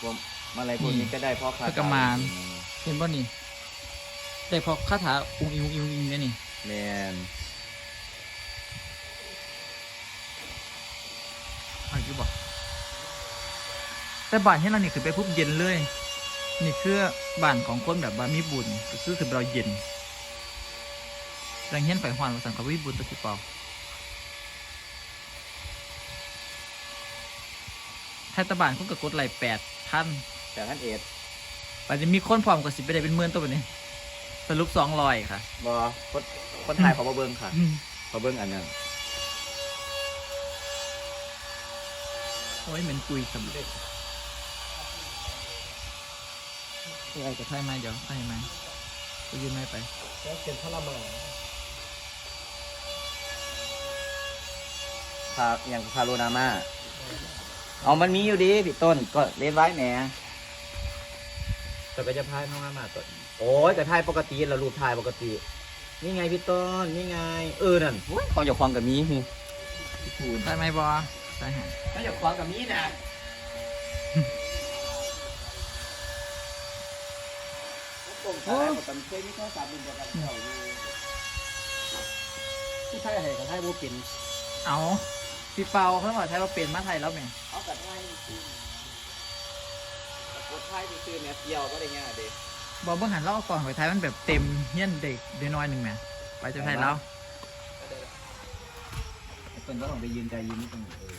พวกอะไรพวกนี้ก็ได้เพราะคาพระกมาร เห็นบ่นี่ได้พอคาถาอุ้งอิงอุ้งอิงอุ้งอิงเนี่ยนี่แมนเอาอยู่บอกแต่บ้านที่เรานี่คือไปปุ๊บเย็นเลย นี่คือบ้านของคนแบบว่ามีบุญก็คือคือเราเย็นแรงเฮียนไปหวานภาษาเขาวิบุญตัวที่เปล่า ไทยตะบานเขาก็กดไลค์แปดพันแต่ท่านเอ็ดอาจจะมีคนพร้อมกับสิบไปได้เป็นหมื่นตัวแบบนี้ สรุปสองร้อยค่ะ บอคนคนไทยเขามาเบิ้งค่ะเขาเบิ้งอันนั้นโอ้ยเหมือนกุยสำเร็จอะไรจะไพ่ไหมเดี๋ยวไพ่ไหมกูยืนไม่ไป แล้วเป็นพระละมาคาอย่างคาโรนามา เอามันมีอยู่ดีพี่ต้นก็เล่นไว้แหมแต่ก็จะพายน้องมามาต้นโอ้ยแต่พายปกติเรารูปถ่ายปกติ นี่ไงพี่ต้นนี่ไง เออนั่นโอ้ยของอย่าควางกับมีพี่พูดไพ่ไหมบอไพ่หาเขาอย่าควางกับมีนะผมถ่ายผมเคยมีโทรศัพท์เป็นเดียวกันเจ้าอยู่ที่ไทยให้กับไทยโบกินเอา พี่เปาเขาบอกไทยเราเปลี่ยนมาไทยแล้วแม่เอากัดไทยจริงๆแต่กดไทยที่คือแมสเดียวก็ได้ง่ายเด็กบอกเบื้องหันเล่าก่อนไปไทยมันแบบเต็มเฮี้ยนเด็กเด็กน้อยหนึ่งแม่ไปจะไทยแล้วเป็นต้องไปยืนใจยืนนี่ตรงนี้เออ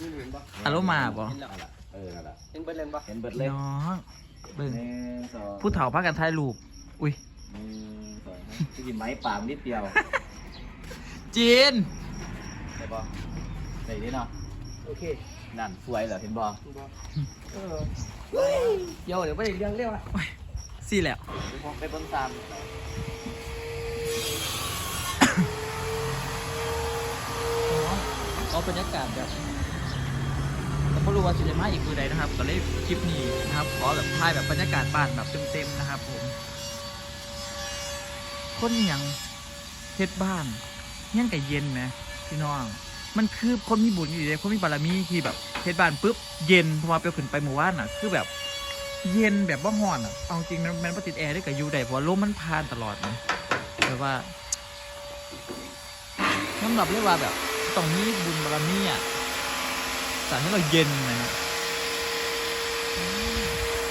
นี่เห็นปะอารมณ์มาบ่เห็นแล้วเอาล่ะเออนั่นล่ะเห็นเบิร์เลนปะเห็นเบิดเลยน้องเบิ่งหนึ่งสองผู้เฒ่าพากันไทยรูปอุ้ยหนึ่งสองจะกินไม้ปามนิดเดียวจีน ใช่ปะใส่ดิเนาะ โอเคนั่นสวยเหรอเห็นบ่ดูปะเออเฮ้ยเดี๋ยวเดี๋ยวไปเรื่องเรียกว่าสี่แหละไปเบิ้งตามเอาบรรยากาศแบบแต่ไม่รู้ว่าจะมาอีกคือใดนะครับ ก็เลยคลิปนี้นะครับ ขอแบบถ่ายแบบบรรยากาศบ้านแบบเต็มๆนะครับผม คนอหย่างเฮ็ดบ้านเฮี้ยนกับเย็นนะพี่น้อง มันคือคนมีบุญอยู่เลยคนมีบารมีที่แบบเฮ็ดบ้านปุ๊บเย็นพอมาเปลวขึ้นไปหมู่บ้านอะ คือแบบ เย็นแบบว่าห่อนอะเอาจริงมันมันติดแอร์ได้กับยูได้เพราะลมมันผ่านตลอดนะแบบว่าน้ำหนับเรียกว่าแบบต้องมีบุญบารมีอะสั่งให้เราเย็นนะ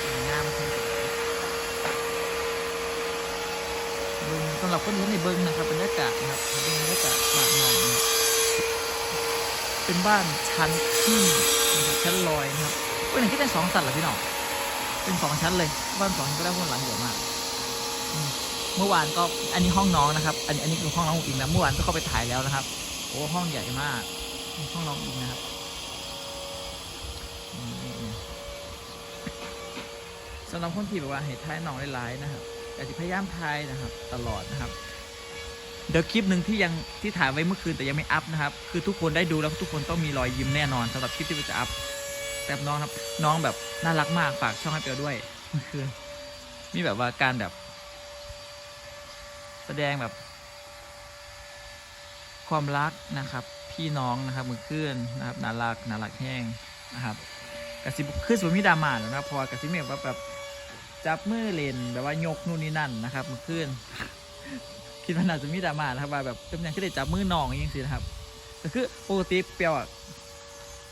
สวยงามมากเบิ่งสำหรับคนที่ในเบิ้งนะครับบรรยากาศนะครับเป็นบรรยากาศบ้านนอกนะครับ เป็นบ้านชั้นที่นะครับชั้นลอยนะครับเป็นหนึ่งที่เป็นสองชั้นเหรอพี่น้องเป็นสองชั้นเลย บ้านสองชั้นก็ได้ห้องหลังใหญ่มากเมื่อวานก็อันนี้ห้องน้องนะครับ อันนี้อันนี้คือห้องน้องอิงนะเมื่อวานก็เข้าไปถ่ายแล้วนะครับโอ้ห้องใหญ่มากห้องน้องอิงนะครับสำหรับคนที่แบบว่าให้ทายน้องหลายๆนะครับอยากจะพยายามทายนะครับ ตลอดนะครับ เดี๋ยวคลิปหนึ่งที่ยังที่ถ่ายไว้เมื่อคืนแต่ยังไม่อัพนะครับ คือทุกคนได้ดูแล้วทุกคนต้องมีรอยยิ้มแน่นอนสำหรับคลิปที่จะอัพแต่น้องครับ น้องแบบน่ารักมากฝากช่องให้เปียวด้วยเมื่อคืนมีแบบว่าการแบบ แสดงแบบ ความรักนะครับ พี่น้องนะครับมือคืนนะครับน่ารักน่ารักแห้งนะครับกระซิบคือสวนมีดามาแล้วนะพราะว่ากระซิบแบบว่าแบบจับมือเล่นแบบว่ายกนู่นนี่นั่นนะครับมือคืน คิดว่าน่าจะมีดราม่านะครับว่าแบบเป็นอย่างที่ได้จับมือน้องอย่างนี้นะครับก็คือปกติเปียวอะ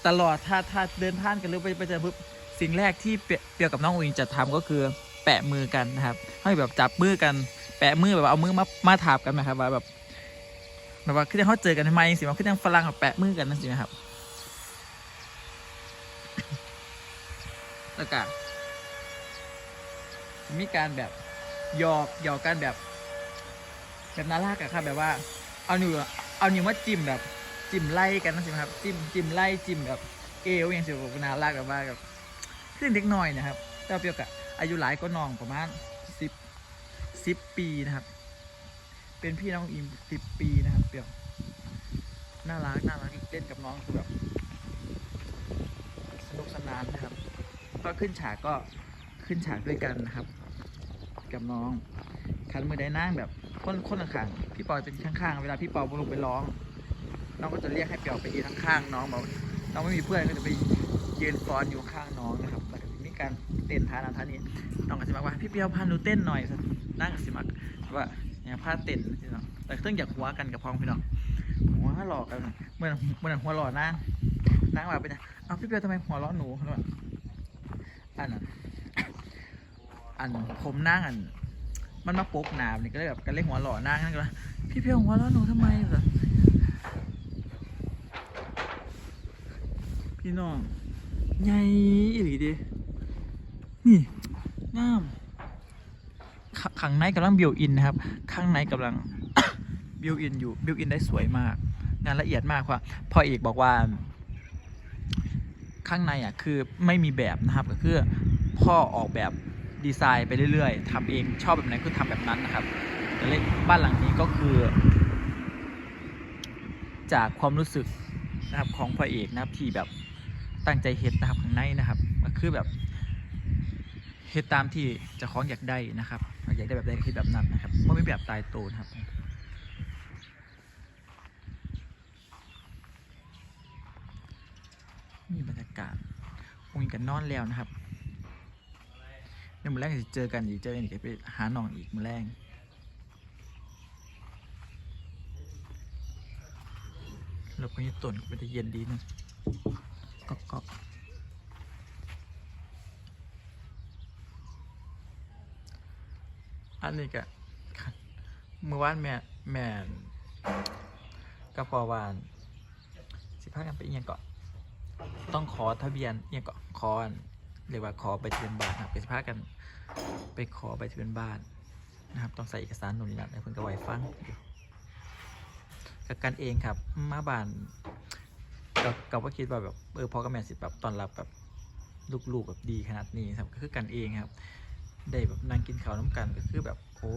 ตลอดถ้าถ้าเดินผ่านกันหรือไปไปเจอปุ๊บสิ่งแรกที่เปียวกับน้องอุ๋งจะทำก็คือแปะมือกันนะครับให้แบบจับมือกัน แปะมือแบบเอามือมามาถาบกันนะครับว่าแบบแบบว่าคือเขาเจอกันทำไมสิว่าคือยังฝรั่งแบบแปะมือกันนั่นสินะครับแล้วก็มีการแบบหยอกหยอกกันแบบ แบบน่ารักอะครับ แบบว่าเอานิ้วเอานิ้วมาจิ้มแบบ จิ้มไล่กันนะสิครับ จิ้มจิ้มไล่จิ้มแบบเอวอย่างเสียแบบน่ารักแบบว่าแบบขึ้นเล็กน้อยนะครับแต่ว่าเปรียบกับอายุหลายก็น้องประมาณสิบสิบปีนะครับ เป็นพี่น้องอิมสิบปีนะครับ เปรียบน่ารักน่ารักเล่นกับน้องคือแบบสนุกสนานนะครับก็ขึ้นฉากก็ขึ้นฉากด้วยกันนะครับ กับน้องคันมือได้นั่งแบบ คนคนข้างๆพี่ปอจะมีข้างๆเวลาพี่ปอลงไปร้องน้องก็จะเรียกให้เปียวไปยืนข้างๆน้องบอกน้องไม่มีเพื่อนก็จะไปยืนฟ้อนอยู่ข้างน้องนะครับแล้วก็การเต้นท่านั้นท่านี้น้องก็สิมักว่าพี่เปียวพาหนูเต้นหน่อยนั่งสิมักว่าเนี่ยพาเต้นพี่น้องแต่เครื่องอยากหัวกันกับพ้องพี่น้องหัวหลอกกันเหมือนเหมือนหัวหล่อนางนางว่าเป็นไงเอาพี่เปียวทำไมหัวล้อหนูอันนั้นอันผมนั่งอัน มันมาปกหนามนี่ก็เลยแบบกันเล่นหัวหล่อนั่งนั่นก็เลยพี่เพียวหัวหล้อหนูทำไมเหรอพี่น้องใหญ่อีหลีดินี่งามขข้างในกำลังบิวอินนะครับ ข้างในกำลังบิวอินอยู่บิวอินได้สวยมาก งานละเอียดมากว่าพ่อเอกบอกว่า ข้างในอะคือไม่มีแบบนะครับก็คือพ่อออกแบบ ดีไซน์ไปเรื่อยๆทำเองชอบแบบไหนคือทำแบบนั้นนะครับแต่เลบ้านหลังนี้ก็คือ จากความรู้สึกนะครับของพระเอกนะครับที่แบบตั้งใจเฮ็ดนะครับข้างในนะครับก็คือแบบเฮ็ดตามที่จะคล้าของอยากได้นะครับอยากได้แบบใดก็คือแบบนั้นนะครับไม่มีแบบตายตัวนะครับนี่บรรยากาศคงกันนอนแล้วนะครับ เดี๋ยวมือแรกจะเจอกันอีกเจอกันอีกไปหาหน่องอีกมือแรกแล้วก็ยี่ต้นก็จะเย็นดีนะก็ก็อันนี้ก็เมื่อวานแม่แม่กับพอวานสิพากันไปอีกอย่างก่อนต้องขอทะเบียนเนี่ยก็ขออัน เรียกว่าขอใบทะเบียนบ้านนะครับไปพากันไปขอใบทะเบียนบ้านนะครับ ต้องใส่เอกสารนู่นนี่นั่นเพิ่อนก็ไว้ฟังอยู่กับกันเองครับมาบ้านกับกับว่าคิดว่าแบบเออพอกับแม่สิแบบตอนรับแบบลูกๆแบบดีขนาดนี้ครับ ก็คือกันเองครับ ได้แบบนั่งกินข้าวน้ำกันก็คือแบบโอ้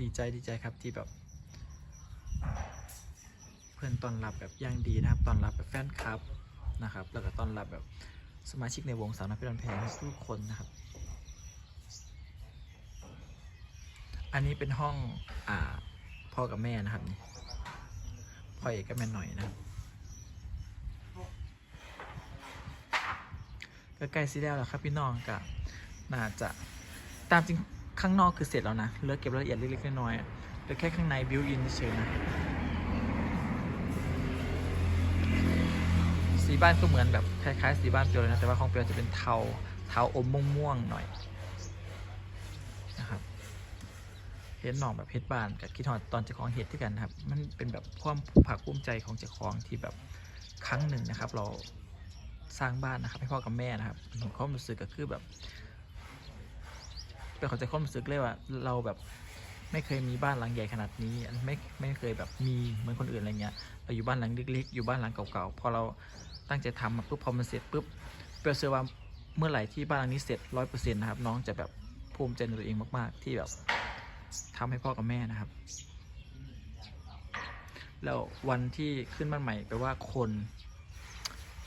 ดีใจดีใจครับที่แบบ เพื่อนตอนรับแบบย่างดีนะครับตอนรับแบบแฟนคลับนะครับ แล้วก็ตอนรับแบบ สมาชิกในวงสาวน้อยเพชรบันแพงทุกคนนะครับ อันนี้เป็นห้องอ่าพ่อกับแม่นะครับนี่พ่อเอกกับแม่หน่อยนะก็ใกล้สิแล้วแล้วครับพี่น้องกับน่าจะตามจริงข้างนอกคือเสร็จแล้วนะเหลือเก็บรายละเอียดเล็กๆน้อยๆอะเหลือแค่ข้างในบิวอินเฉยนะ สีบ้านก็เหมือนแบบคล้ายๆ สีบ้านเปียวเลยนะ แต่ว่าของเปียวจะเป็นเทา เทาอมม่วงๆหน่อยนะครับเห็ดหนองแบบเห็ดบานกับคิดฮอดตอนเจ้าของเห็ดที่กันนะครับ มันเป็นแบบความภาคภูมิใจของเจ้าของที่แบบครั้งหนึ่งนะครับ เราสร้างบ้านนะครับ ให้พ่อกับแม่นะครับความรู้สึกก็คือแบบเป็นเข้าใจความรู้สึกเลยว่าเราแบบไม่เคยมีบ้านหลังใหญ่ขนาดนี้ไม่ไม่เคยแบบมีเหมือนคนอื่นอะไรเงี้ยเราอยู่บ้านหลังเล็กๆอยู่บ้านหลังเก่าๆพอเรา ตั้งใจทำมาปุ๊บพอมันเสร็จปุ๊บเปลเชื่อว่าเมื่อไหร่ที่บ้านหลังนี้เสร็จร้อยเปอร์เซ็นต์นะครับ น้องจะแบบภูมิใจในตัวเองมาก ๆ ที่แบบทำให้พ่อกับแม่นะครับ แล้ววันที่ขึ้นบ้านใหม่แปลว่าคน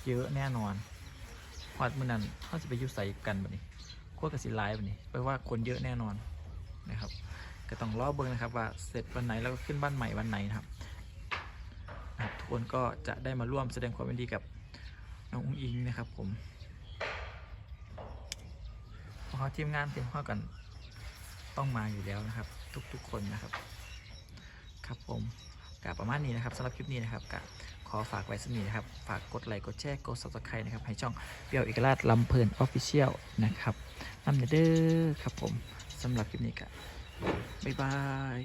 เยอะแน่นอนพอดมื่อนั้นเขาจะไปยุใส่กันแบบนี้โคตรกสิไลฟ์แบบนี้แปลว่าคนเยอะแน่นอนนะครับ ก็ต้องรอเบิ่งนะครับ ว่าเสร็จวันไหนแล้วก็ขึ้นบ้านใหม่วันไหนครับนะครับทุกคนก็จะได้มาร่วมแสดงความยินดีกับ น้องอุ้งอิงนะครับผมเพราะเขาทีมงานเตรียมข้อกันต้องมาอยู่แล้วนะครับ ทุกๆคนนะครับ ครับผมกับประมาณนี้นะครับสำหรับคลิปนี้นะครับกับขอฝากไว้สมีนะครับ ฝากกดไลค์กดแชร์กด subscribe นะครับ ให้ช่องเปียวเอกราชลำเพลินออฟฟิเชียลนะครับนำเด้อครับผมสำหรับคลิปนี้ก็บ๊ายบาย